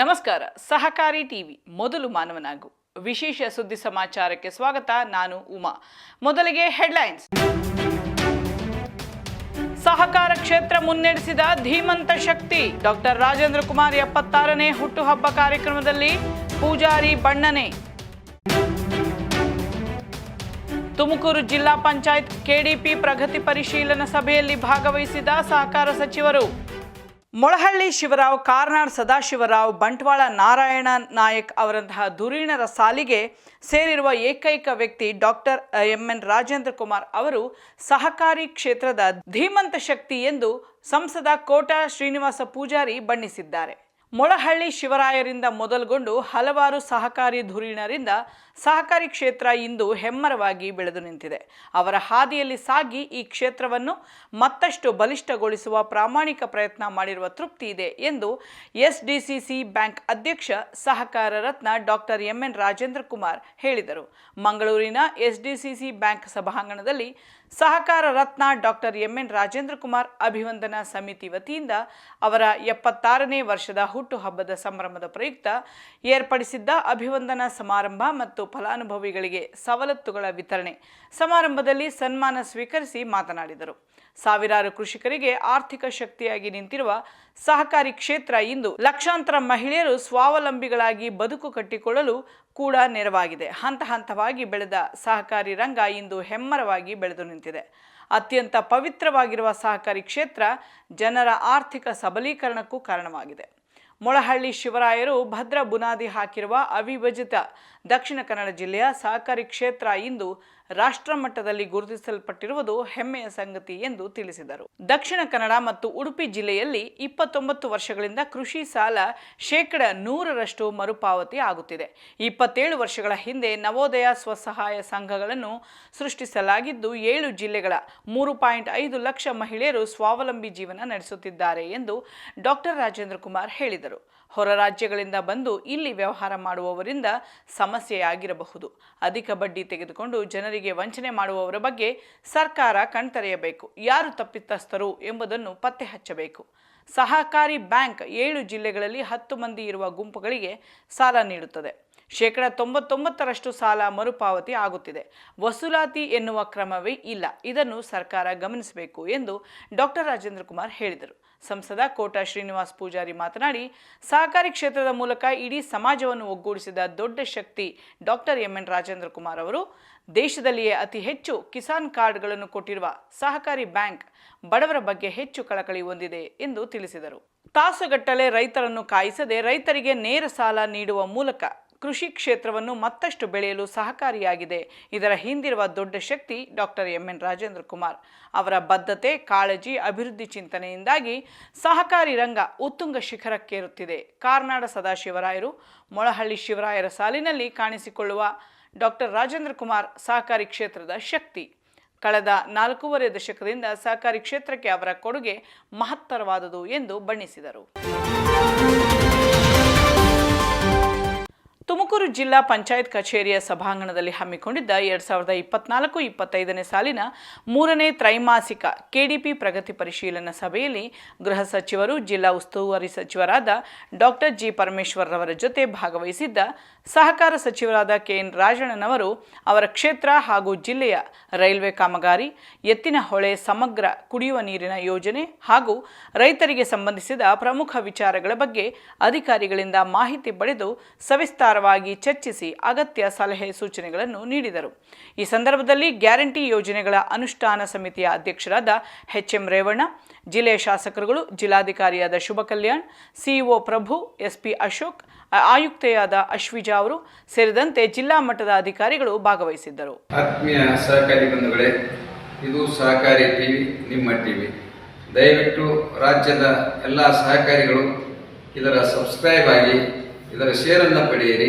ನಮಸ್ಕಾರ, ಸಹಕಾರಿ ಟಿವಿ, ಮೊದಲು ಮಾನವನಾಗು. ವಿಶೇಷ ಸುದ್ದಿ ಸಮಾಚಾರಕ್ಕೆ ಸ್ವಾಗತ, ನಾನು ಉಮಾ. ಮೊದಲಿಗೆ ಹೆಡ್ಲೈನ್ಸ್. ಸಹಕಾರ ಕ್ಷೇತ್ರ ಮುನ್ನಡೆಸಿದ ಧೀಮಂತ ಶಕ್ತಿ. ಡಾಕ್ಟರ್ ರಾಜೇಂದ್ರ ಕುಮಾರ್ ಎಪ್ಪತ್ತಾರನೇ ಹುಟ್ಟುಹಬ್ಬ ಕಾರ್ಯಕ್ರಮದಲ್ಲಿ ಪೂಜಾರಿ ಬಣ್ಣನೆ. ತುಮಕೂರು ಜಿಲ್ಲಾ ಪಂಚಾಯತ್ ಕೆಡಿಪಿ ಪ್ರಗತಿ ಪರಿಶೀಲನಾ ಸಭೆಯಲ್ಲಿ ಭಾಗವಹಿಸಿದ ಸಹಕಾರ ಸಚಿವರು. ಮೊಳಹಳ್ಳಿ ಶಿವರಾವ್, ಕಾರ್ನಾಡ್ ಸದಾಶಿವರಾವ್, ಬಂಟ್ವಾಳ ನಾರಾಯಣ ನಾಯಕ್ ಅವರಂತಹ ಧುರೀಣರ ಸಾಲಿಗೆ ಸೇರಿರುವ ಏಕೈಕ ವ್ಯಕ್ತಿ doctor M N Rajendra Kumar ಅವರು ಸಹಕಾರಿ ಕ್ಷೇತ್ರದ ಧೀಮಂತ ಶಕ್ತಿ ಎಂದು ಸಂಸದ ಕೋಟಾ ಶ್ರೀನಿವಾಸ ಪೂಜಾರಿ ಬಣ್ಣಿಸಿದ್ದಾರೆ. ಮೊಳಹಳ್ಳಿ ಶಿವರಾಯರಿಂದ ಮೊದಲುಗೊಂಡು ಹಲವಾರು ಸಹಕಾರಿ ಧುರೀಣರಿಂದ ಸಹಕಾರಿ ಕ್ಷೇತ್ರ ಇಂದು ಹೆಮ್ಮರವಾಗಿ ಬೆಳೆದು ನಿಂತಿದೆ. ಅವರ ಹಾದಿಯಲ್ಲಿ ಸಾಗಿ ಈ ಕ್ಷೇತ್ರವನ್ನು ಮತ್ತಷ್ಟು ಬಲಿಷ್ಠಗೊಳಿಸುವ ಪ್ರಾಮಾಣಿಕ ಪ್ರಯತ್ನ ಮಾಡಿರುವ ತೃಪ್ತಿ ಇದೆ ಎಂದು ಎಸ್ಡಿಸಿಸಿ ಬ್ಯಾಂಕ್ ಅಧ್ಯಕ್ಷ ಸಹಕಾರ ರತ್ನ doctor M N Rajendra Kumar ಹೇಳಿದರು. ಮಂಗಳೂರಿನ ಎಸ್ಡಿಸಿಸಿ ಬ್ಯಾಂಕ್ ಸಭಾಂಗಣದಲ್ಲಿ ಸಹಕಾರ ರತ್ನ doctor M N Rajendra Kumar ಅಭಿವಂದನಾ ಸಮಿತಿ ವತಿಯಿಂದ ಅವರ ಎಪ್ಪತ್ತಾರನೇ ವರ್ಷದ ಹುಟ್ಟುಹಬ್ಬದ ಸಂಭ್ರಮದ ಪ್ರಯುಕ್ತ ಏರ್ಪಡಿಸಿದ್ದ ಅಭಿವಂದನಾ ಸಮಾರಂಭ ಮತ್ತು ಫಲಾನುಭವಿಗಳಿಗೆ ಸವಲತ್ತುಗಳ ವಿತರಣೆ ಸಮಾರಂಭದಲ್ಲಿ ಸನ್ಮಾನ ಸ್ವೀಕರಿಸಿ ಮಾತನಾಡಿದರು. ಸಾವಿರಾರು ಕೃಷಿಕರಿಗೆ ಆರ್ಥಿಕ ಶಕ್ತಿಯಾಗಿ ನಿಂತಿರುವ ಸಹಕಾರಿ ಕ್ಷೇತ್ರ ಇಂದು ಲಕ್ಷಾಂತರ ಮಹಿಳೆಯರು ಸ್ವಾವಲಂಬಿಗಳಾಗಿ ಬದುಕು ಕಟ್ಟಿಕೊಳ್ಳಲು ಕೂಡ ನೆರವಾಗಿದೆ. ಹಂತ ಹಂತವಾಗಿ ಬೆಳೆದ ಸಹಕಾರಿ ರಂಗ ಇಂದು ಹೆಮ್ಮರವಾಗಿ ಬೆಳೆದು ನಿಂತಿದೆ. ಅತ್ಯಂತ ಪವಿತ್ರವಾಗಿರುವ ಸಹಕಾರಿ ಕ್ಷೇತ್ರ ಜನರ ಆರ್ಥಿಕ ಸಬಲೀಕರಣಕ್ಕೂ ಕಾರಣವಾಗಿದೆ. ಮೊಳಹಳ್ಳಿ ಶಿವರಾಯರು ಭದ್ರ ಬುನಾದಿ ಹಾಕಿರುವ ಅವಿಭಜಿತ ದಕ್ಷಿಣ ಕನ್ನಡ ಜಿಲ್ಲೆಯ ಸಹಕಾರಿ ಕ್ಷೇತ್ರ ಇಂದು ರಾಷ್ಟ್ರ ಮಟ್ಟದಲ್ಲಿ ಗುರುತಿಸಲ್ಪಟ್ಟಿರುವುದು ಹೆಮ್ಮೆಯ ಸಂಗತಿ ಎಂದು ತಿಳಿಸಿದರು. ದಕ್ಷಿಣ ಕನ್ನಡ ಮತ್ತು ಉಡುಪಿ ಜಿಲ್ಲೆಯಲ್ಲಿ ಇಪ್ಪತ್ತೊಂಬತ್ತು ವರ್ಷಗಳಿಂದ ಕೃಷಿ ಸಾಲ ಶೇಕಡ ನೂರರಷ್ಟು ಮರುಪಾವತಿ ಆಗುತ್ತಿದೆ. ಇಪ್ಪತ್ತೇಳು ವರ್ಷಗಳ ಹಿಂದೆ ನವೋದಯ ಸ್ವಸಹಾಯ ಸಂಘಗಳನ್ನು ಸೃಷ್ಟಿಸಲಾಗಿದ್ದು, ಏಳು ಜಿಲ್ಲೆಗಳ ಮೂರು ಪಾಯಿಂಟ್ ಐದು ಲಕ್ಷ ಮಹಿಳೆಯರು ಸ್ವಾವಲಂಬಿ ಜೀವನ ನಡೆಸುತ್ತಿದ್ದಾರೆ ಎಂದು ಡಾಕ್ಟರ್ ರಾಜೇಂದ್ರ ಕುಮಾರ್ ಹೇಳಿದರು. ಹೊರ ರಾಜ್ಯಗಳಿಂದ ಬಂದು ಇಲ್ಲಿ ವ್ಯವಹಾರ ಮಾಡುವವರಿಂದ ಸಮಸ್ಯೆಯಾಗಿರಬಹುದು. ಅಧಿಕ ಬಡ್ಡಿ ತೆಗೆದುಕೊಂಡು ಜನರಿಗೆ ವಂಚನೆ ಮಾಡುವವರ ಬಗ್ಗೆ ಸರ್ಕಾರ ಕಣ್ತೆರೆಯಬೇಕು. ಯಾರು ತಪ್ಪಿತಸ್ಥರು ಎಂಬುದನ್ನು ಪತ್ತೆ ಹಚ್ಚಬೇಕು. ಸಹಕಾರಿ ಬ್ಯಾಂಕ್ ಏಳು ಜಿಲ್ಲೆಗಳಲ್ಲಿ ಹತ್ತು ಮಂದಿ ಇರುವ ಗುಂಪುಗಳಿಗೆ ಸಾಲ ನೀಡುತ್ತದೆ. ಶೇಕಡ ತೊಂಬತ್ತೊಂಬತ್ತರಷ್ಟು ಸಾಲ ಮರುಪಾವತಿ ಆಗುತ್ತಿದೆ. ವಸೂಲಾತಿ ಎನ್ನುವ ಕ್ರಮವೇ ಇಲ್ಲ. ಇದನ್ನು ಸರ್ಕಾರ ಗಮನಿಸಬೇಕು ಎಂದು ಡಾಕ್ಟರ್ ರಾಜೇಂದ್ರ ಕುಮಾರ್ ಹೇಳಿದರು. ಸಂಸದ ಕೋಟ ಶ್ರೀನಿವಾಸ್ ಪೂಜಾರಿ ಮಾತನಾಡಿ, ಸಹಕಾರಿ ಕ್ಷೇತ್ರದ ಮೂಲಕ ಇಡೀ ಸಮಾಜವನ್ನು ಒಗ್ಗೂಡಿಸಿದ ದೊಡ್ಡ ಶಕ್ತಿ doctor M. N. Rajendra Kumar ಅವರು, ದೇಶದಲ್ಲಿಯೇ ಅತಿ ಹೆಚ್ಚು ಕಿಸಾನ್ ಕಾರ್ಡ್ಗಳನ್ನು ಕೊಟ್ಟಿರುವ ಸಹಕಾರಿ ಬ್ಯಾಂಕ್ ಬಡವರ ಬಗ್ಗೆ ಹೆಚ್ಚು ಕಳಕಳಿ ಹೊಂದಿದೆ ಎಂದು ತಿಳಿಸಿದರು. ತಾಸುಗಟ್ಟಲೆ ರೈತರನ್ನು ಕಾಯಿಸದೆ ರೈತರಿಗೆ ನೇರ ಸಾಲ ನೀಡುವ ಮೂಲಕ ಕೃಷಿ ಕ್ಷೇತ್ರವನ್ನು ಮತ್ತಷ್ಟು ಬೆಳೆಯಲು ಸಹಕಾರಿಯಾಗಿದೆ. ಇದರ ಹಿಂದಿರುವ ದೊಡ್ಡ ಶಕ್ತಿ doctor M N Rajendra Kumar. ಅವರ ಬದ್ಧತೆ, ಕಾಳಜಿ, ಅಭಿವೃದ್ಧಿ ಚಿಂತನೆಯಿಂದಾಗಿ ಸಹಕಾರಿ ರಂಗ ಉತ್ತುಂಗ ಶಿಖರಕ್ಕೇರುತ್ತಿದೆ. ಕಾರ್ನಾಡ ಸದಾಶಿವರಾಯರು, ಮೊಳಹಳ್ಳಿ ಶಿವರಾಯರ ಸಾಲಿನಲ್ಲಿ ಕಾಣಿಸಿಕೊಳ್ಳುವ ಡಾಕ್ಟರ್ ರಾಜೇಂದ್ರ ಕುಮಾರ್ ಸಹಕಾರಿ ಕ್ಷೇತ್ರದ ಶಕ್ತಿ. ಕಳೆದ ನಾಲ್ಕೂವರೆ ದಶಕದಿಂದ ಸಹಕಾರಿ ಕ್ಷೇತ್ರಕ್ಕೆ ಅವರ ಕೊಡುಗೆ ಮಹತ್ತರವಾದುದು ಎಂದು ಬಣ್ಣಿಸಿದರು. ತುಮಕೂರು ಜಿಲ್ಲಾ ಪಂಚಾಯತ್ ಕಚೇರಿಯ ಸಭಾಂಗಣದಲ್ಲಿ ಹಮ್ಮಿಕೊಂಡಿದ್ದ ಎರಡ್ ಸಾವಿರದ ಇಪ್ಪತ್ನಾಲ್ಕು ಇಪ್ಪತ್ತೈದನೇ ಸಾಲಿನ ಮೂರನೇ ತ್ರೈಮಾಸಿಕ ಕೆಡಿಪಿ ಪ್ರಗತಿ ಪರಿಶೀಲನಾ ಸಭೆಯಲ್ಲಿ ಗೃಹ ಸಚಿವರು, ಜಿಲ್ಲಾ ಉಸ್ತುವಾರಿ ಸಚಿವರಾದ ಡಾಕ್ಟರ್ ಜಿ ಪರಮೇಶ್ವರ್ ರವರ ಜೊತೆ ಭಾಗವಹಿಸಿದ್ದ ಸಹಕಾರ ಸಚಿವರಾದ ಕೆಎನ್ ರಾಜಣ್ಣನವರು ಅವರ ಕ್ಷೇತ್ರ ಹಾಗೂ ಜಿಲ್ಲೆಯ ರೈಲ್ವೆ ಕಾಮಗಾರಿ, ಎತ್ತಿನ ಹೊಳೆ ಸಮಗ್ರ ಕುಡಿಯುವ ನೀರಿನ ಯೋಜನೆ ಹಾಗೂ ರೈತರಿಗೆ ಸಂಬಂಧಿಸಿದ ಪ್ರಮುಖ ವಿಚಾರಗಳ ಬಗ್ಗೆ ಅಧಿಕಾರಿಗಳಿಂದ ಮಾಹಿತಿ ಪಡೆದು ಸವಿಸ್ತಾರವಾಗಿ ಚರ್ಚಿಸಿ ಅಗತ್ಯ ಸಲಹೆ ಸೂಚನೆಗಳನ್ನು ನೀಡಿದರು. ಈ ಸಂದರ್ಭದಲ್ಲಿ ಗ್ಯಾರಂಟಿ ಯೋಜನೆಗಳ ಅನುಷ್ಠಾನ ಸಮಿತಿಯ ಅಧ್ಯಕ್ಷರಾದ ಎಚ್ ಎಂ ರೇವಣ್ಣ ಜಿಲ್ಲೆಯ ಶಾಸಕರುಗಳು, ಜಿಲ್ಲಾಧಿಕಾರಿಯಾದ ಶುಭ ಕಲ್ಯಾಣ್, ಸಿಇಒ ಪ್ರಭು, ಎಸ್ಪಿ ಅಶೋಕ್, ಆಯುಕ್ತೆಯಾದ ಅಶ್ವಿಜಾ ಅವರು ಸೇರಿದಂತೆ ಜಿಲ್ಲಾ ಮಟ್ಟದ ಅಧಿಕಾರಿಗಳು ಭಾಗವಹಿಸಿದ್ದರು. ಆತ್ಮೀಯ ಸಹಕಾರಿ ಬಂಧುಗಳೇ, ಇದು ಸಹಕಾರಿ ಟಿವಿ, ನಿಮ್ಮ ಟಿವಿ. ದಯವಿಟ್ಟು ರಾಜ್ಯದ ಎಲ್ಲ ಸಹಕಾರಿಗಳು ಇದರ ಸಬ್ಸ್ಕ್ರೈಬ್ ಆಗಿ ಇದರ ಶೇರನ್ನು ಪಡೆಯಿರಿ.